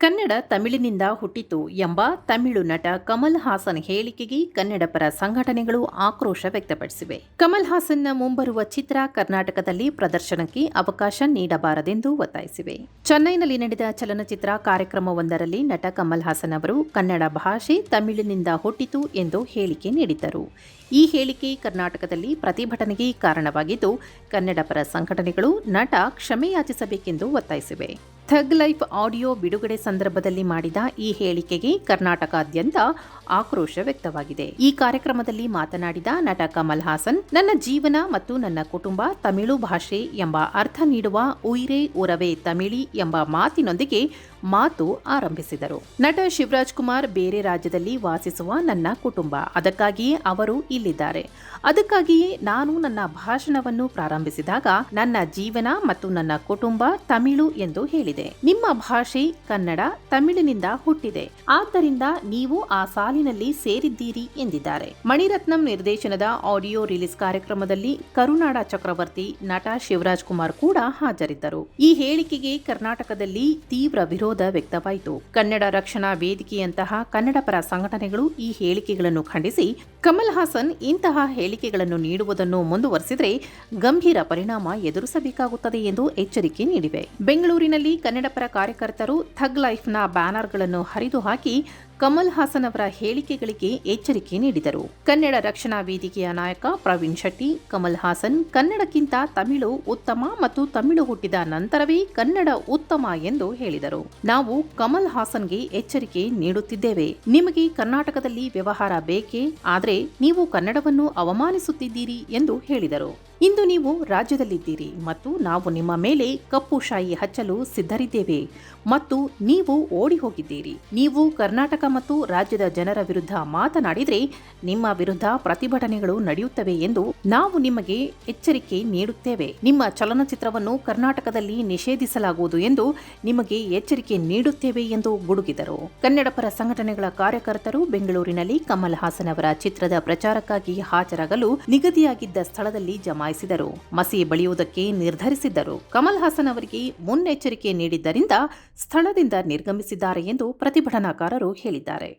ಕನ್ನಡ ತಮಿಳಿನಿಂದ ಹುಟ್ಟಿತು ಎಂಬ ತಮಿಳು ನಟ ಕಮಲ್ ಹಾಸನ್ ಹೇಳಿಕೆಗೆ ಕನ್ನಡ ಪರ ಸಂಘಟನೆಗಳು ಆಕ್ರೋಶ ವ್ಯಕ್ತಪಡಿಸಿವೆ. ಕಮಲ್ ಹಾಸನ್ನ ಮುಂಬರುವ ಚಿತ್ರ ಕರ್ನಾಟಕದಲ್ಲಿ ಪ್ರದರ್ಶನಕ್ಕೆ ಅವಕಾಶ ನೀಡಬಾರದೆಂದು ಒತ್ತಾಯಿಸಿವೆ. ಚೆನ್ನೈನಲ್ಲಿ ನಡೆದ ಚಲನಚಿತ್ರ ಕಾರ್ಯಕ್ರಮವೊಂದರಲ್ಲಿ ನಟ ಕಮಲ್ ಹಾಸನ್ ಅವರು ಕನ್ನಡ ಭಾಷೆ ತಮಿಳಿನಿಂದ ಹುಟ್ಟಿತು ಎಂದು ಹೇಳಿಕೆ ನೀಡಿದ್ದರು. ಈ ಹೇಳಿಕೆ ಕರ್ನಾಟಕದಲ್ಲಿ ಪ್ರತಿಭಟನೆಗೆ ಕಾರಣವಾಗಿದ್ದು ಕನ್ನಡ ಪರ ಸಂಘಟನೆಗಳು ನಟ ಕ್ಷಮೆಯಾಚಿಸಬೇಕೆಂದು ಒತ್ತಾಯಿಸಿವೆ. ಥಗ್ ಲೈಫ್ ಆಡಿಯೋ ಬಿಡುಗಡೆ ಸಂದರ್ಭದಲ್ಲಿ ಮಾಡಿದ ಈ ಹೇಳಿಕೆಗೆ ಕರ್ನಾಟಕಾದ್ಯಂತ ಆಕ್ರೋಶ ವ್ಯಕ್ತವಾಗಿದೆ. ಈ ಕಾರ್ಯಕ್ರಮದಲ್ಲಿ ಮಾತನಾಡಿದ ನಟ ಕಮಲ್ ಹಾಸನ್, ನನ್ನ ಜೀವನ ಮತ್ತು ನನ್ನ ಕುಟುಂಬ ತಮಿಳು ಭಾಷೆ ಎಂಬ ಅರ್ಥ ನೀಡುವ ಉಯಿರೇ ಉರವೇ ತಮಿಳಿ ಎಂಬ ಮಾತಿನೊಂದಿಗೆ ಮಾತು ಆರಂಭಿಸಿದರು. ನಟ ಶಿವರಾಜ್ ಕುಮಾರ್ ಬೇರೆ ರಾಜ್ಯದಲ್ಲಿ ವಾಸಿಸುವ ನನ್ನ ಕುಟುಂಬ. ಅದಕ್ಕಾಗಿಯೇ ಅವರು ಇಲ್ಲಿದ್ದಾರೆ. ಅದಕ್ಕಾಗಿಯೇ ನಾನು ನನ್ನ ಭಾಷಣವನ್ನು ಪ್ರಾರಂಭಿಸಿದಾಗ ನನ್ನ ಜೀವನ ಮತ್ತು ನನ್ನ ಕುಟುಂಬ ತಮಿಳು ಎಂದು ಹೇಳಿದೆ ನಿಮ್ಮ ಭಾಷೆ ಕನ್ನಡ, ತಮಿಳಿನಿಂದ ಹುಟ್ಟಿದೆ. ಆದ್ದರಿಂದ ನೀವು ಆ ಸಾಲಿನಲ್ಲಿ ಸೇರಿದ್ದೀರಿ ಎಂದಿದ್ದಾರೆ. ಮಣಿರತ್ನಂ ನಿರ್ದೇಶನದ ಆಡಿಯೋ ರಿಲೀಸ್ ಕಾರ್ಯಕ್ರಮದಲ್ಲಿ ಕರುನಾಡ ಚಕ್ರವರ್ತಿ ನಟ ಶಿವರಾಜ್ ಕುಮಾರ್ ಕೂಡ ಹಾಜರಿದ್ದರು. ಈ ಹೇಳಿಕೆಗೆ ಕರ್ನಾಟಕದಲ್ಲಿ ತೀವ್ರ ವಿರೋಧ ವ್ಯಕ್ತವಾಯಿತು. ಕನ್ನಡ ರಕ್ಷಣಾ ವೇದಿಕೆಯಂತಹ ಕನ್ನಡ ಪರ ಸಂಘಟನೆಗಳು ಈ ಹೇಳಿಕೆಗಳನ್ನು ಖಂಡಿಸಿ, ಕಮಲ್ ಹಾಸನ್ ಇಂತಹ ಹೇಳಿಕೆಗಳನ್ನು ನೀಡುವುದನ್ನು ಮುಂದುವರೆಸಿದರೆ ಗಂಭೀರ ಪರಿಣಾಮ ಎದುರಿಸಬೇಕಾಗುತ್ತದೆ ಎಂದು ಎಚ್ಚರಿಕೆ ನೀಡಿವೆ. ಬೆಂಗಳೂರಿನಲ್ಲಿ ಕನ್ನಡ ಪರ ಕಾರ್ಯಕರ್ತರು ಥಗ್ ಲೈಫ್ನ ಬ್ಯಾನರ್ಗಳನ್ನು ಹರಿದು ಹಾಕಿ ಕಮಲ್ ಹಾಸನ್ ಅವರ ಹೇಳಿಕೆಗಳಿಗೆ ಎಚ್ಚರಿಕೆ ನೀಡಿದರು. ಕನ್ನಡ ರಕ್ಷಣಾ ವೇದಿಕೆಯ ನಾಯಕ ಪ್ರವೀಣ್ ಶೆಟ್ಟಿ, ಕಮಲ್ ಹಾಸನ್, ಕನ್ನಡಕ್ಕಿಂತ ತಮಿಳು ಉತ್ತಮ ಮತ್ತು ತಮಿಳು ಹುಟ್ಟಿದ ನಂತರವೇ ಕನ್ನಡ ಉತ್ತಮ ಎಂದು ಹೇಳಿದರು. ನಾವು ಕಮಲ್ ಹಾಸನ್ಗೆ ಎಚ್ಚರಿಕೆ ನೀಡುತ್ತಿದ್ದೇವೆ. ನಿಮಗೆ ಕರ್ನಾಟಕದಲ್ಲಿ ವ್ಯವಹಾರ ಬೇಕೇ? ಆದರೆ ನೀವು ಕನ್ನಡವನ್ನು ಅವಮಾನಿಸುತ್ತಿದ್ದೀರಿ ಎಂದು ಹೇಳಿದರು. ಇಂದು ನೀವು ರಾಜ್ಯದಲ್ಲಿದ್ದೀರಿ ಮತ್ತು ನಾವು ನಿಮ್ಮ ಮೇಲೆ ಕಪ್ಪು ಶಾಯಿ ಹಚ್ಚಲು ಸಿದ್ಧರಿದ್ದೇವೆ ಮತ್ತು ನೀವು ಓಡಿ ಹೋಗಿದ್ದೀರಿ. ನೀವು ಕರ್ನಾಟಕ ಮತ್ತು ರಾಜ್ಯದ ಜನರ ವಿರುದ್ಧ ಮಾತನಾಡಿದರೆ ನಿಮ್ಮ ವಿರುದ್ಧ ಪ್ರತಿಭಟನೆಗಳು ನಡೆಯುತ್ತವೆ ಎಂದು ನಾವು ನಿಮಗೆ ಎಚ್ಚರಿಕೆ ನೀಡುತ್ತೇವೆ. ನಿಮ್ಮ ಚಲನಚಿತ್ರವನ್ನು ಕರ್ನಾಟಕದಲ್ಲಿ ನಿಷೇಧಿಸಲಾಗುವುದು ಎಂದು ನಿಮಗೆ ಎಚ್ಚರಿಕೆ ನೀಡುತ್ತೇವೆ ಎಂದು ಗುಡುಗಿದರು. ಕನ್ನಡ ಪರ ಸಂಘಟನೆಗಳ ಕಾರ್ಯಕರ್ತರು ಬೆಂಗಳೂರಿನಲ್ಲಿ ಕಮಲ್ ಹಾಸನ್ ಅವರ ಚಿತ್ರದ ಪ್ರಚಾರಕ್ಕಾಗಿ ಹಾಜರಾಗಲು ನಿಗದಿಯಾಗಿದ್ದ ಸ್ಥಳದಲ್ಲಿ ಜಮಾಯಿಸಿದರು. ಮಸಿ ಬಳಿಯುವುದಕ್ಕೆ ನಿರ್ಧರಿಸಿದ್ದರು. ಕಮಲ್ ಹಾಸನ್ ಅವರಿಗೆ ಮುನ್ನೆಚ್ಚರಿಕೆ ನೀಡಿದ್ದರಿಂದ ಸ್ಥಳದಿಂದ ನಿರ್ಗಮಿಸಿದ್ದಾರೆ ಎಂದು ಪ್ರತಿಭಟನಾಕಾರರು ಹೇಳಿದ್ದಾರೆ